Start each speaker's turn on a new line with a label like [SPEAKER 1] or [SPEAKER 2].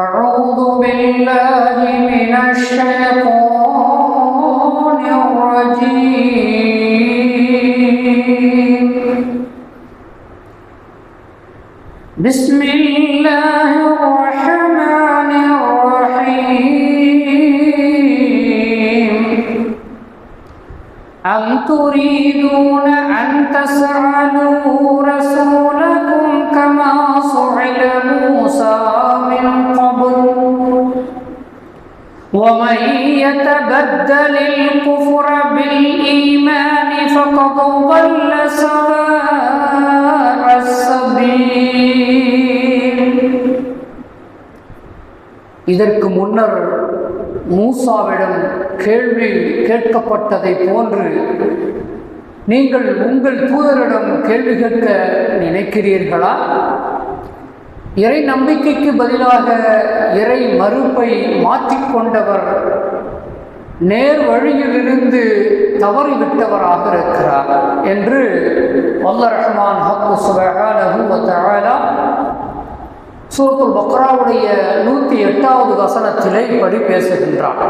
[SPEAKER 1] أعوذ بالله من الشيطان الرجيم. بسم الله الرحمن الرحيم. أم تريدون أن تسألوا ومن يتبدل الكفر بالإيمان فقد ضل سواء السبيل இதற்கு முன்னர் மூசாவிடம் கேள்வி கேட்கப்பட்டதை போன்று நீங்கள் உங்கள் தூதரிடம் கேள்வி கேட்க நினைக்கிறீர்களா இறை நம்பிக்கைக்கு பதிலாக இறை மறுப்பை மாற்றிக்கொண்டவர் நேர் வழியிலிருந்து தவறிவிட்டவராக இருக்கிறார் என்று வல்ல ரஹ்மான் ஹக்கு சுபஹானஹு சூரத்துல் பக்ராவுடைய நூற்றி எட்டாவது வசனத்திலே இப்படி பேசுகின்றார்.